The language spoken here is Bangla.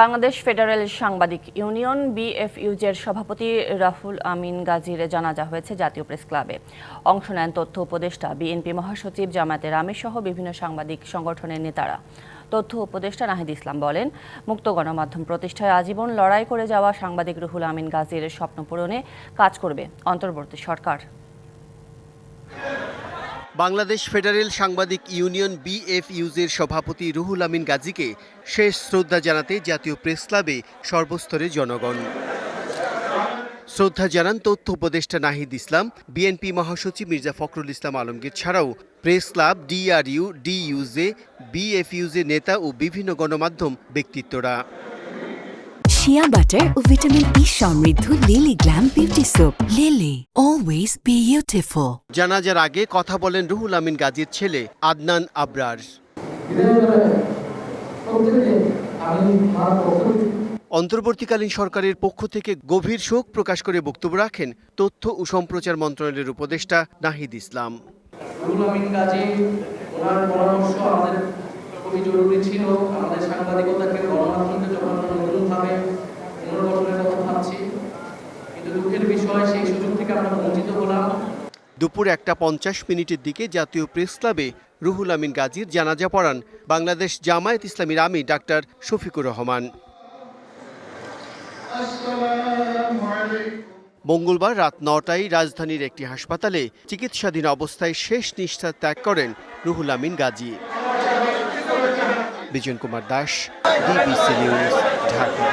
বাংলাদেশ ফেডারেল সাংবাদিক ইউনিয়ন বিএফইউজের সভাপতি রাহুল আমিন গাজীর জানাজা হয়েছে জাতীয় প্রেস ক্লাবে। অংশ নেন তথ্য উপদেষ্টা, বিএনপি মহাসচিব জামায়াতের আমির সহ বিভিন্ন সাংবাদিক সংগঠনের নেতারা। তথ্য উপদেষ্টা নাহিদ ইসলাম বলেন, মুক্ত গণমাধ্যম প্রতিষ্ঠায় আজীবন লড়াই করে যাওয়া সাংবাদিক রুহুল আমিন গাজীর স্বপ্ন পূরণে কাজ করবে অন্তর্বর্তী সরকার। বাংলাদেশ ফেডারেল সাংবাদিক ইউনিয়ন বিএফইউজের সভাপতি রুহুল আমিন গাজীকে শেষ শ্রদ্ধা জানাতে জাতীয় প্রেস ক্লাবে সর্বস্তরের জনগণ। শ্রদ্ধা জানান তথ্য উপদেষ্টা নাহিদ ইসলাম, বিএনপি মহাসচিব মির্জা ফখরুল ইসলাম আলমগীর ছাড়াও press club, DRU, DUJ, BFUJ নেতা ও বিভিন্ন গণমাধ্যম ব্যক্তিত্বরা। শিয়া বাটার ও ভিটামিন ই সমৃদ্ধ Lily glam beauty soap Lily always beautiful জানাজার আগে কথা বলেন রুহুল আমিন গাজীর ছেলে আদনান আবরার। অন্তর্বর্তীকালীন সরকারের পক্ষ থেকে গভীর শোক প্রকাশ করে বক্তব্য রাখেন তথ্য ও সম্প্রচার মন্ত্রণালয়ের উপদেষ্টা নাহিদ ইসলাম। রুহুল আমিন গাজী ওনার পরামর্শ আমাদের খুবই জরুরি ছিল। আমাদের সাংবাদিকতাকে গণমাধ্যমকে যখন আমরা নতুনভাবে পুনর্গঠনের কথা ভাবছি, কিন্তু দুঃখের বিষয়, সেই সুযোগ থেকে আমরা বঞ্চিত হলাম। দুপুর একটা পঞ্চাশ মিনিটের দিকে জাতীয় প্রেস ক্লাবে রুহুল আমিন গাজীর জানাজা পড়ান বাংলাদেশ জামায়াত ইসলামীর আমি ডাক্তার শফিকুর রহমান। মঙ্গলবার রাত নটায় রাজধানীর একটি হাসপাতালে চিকিৎসাধীন অবস্থায় শেষ নিষ্ঠা ত্যাগ করেন Ruhul Amin Gazi. Bijon Kumar Das DBC news Dhaka.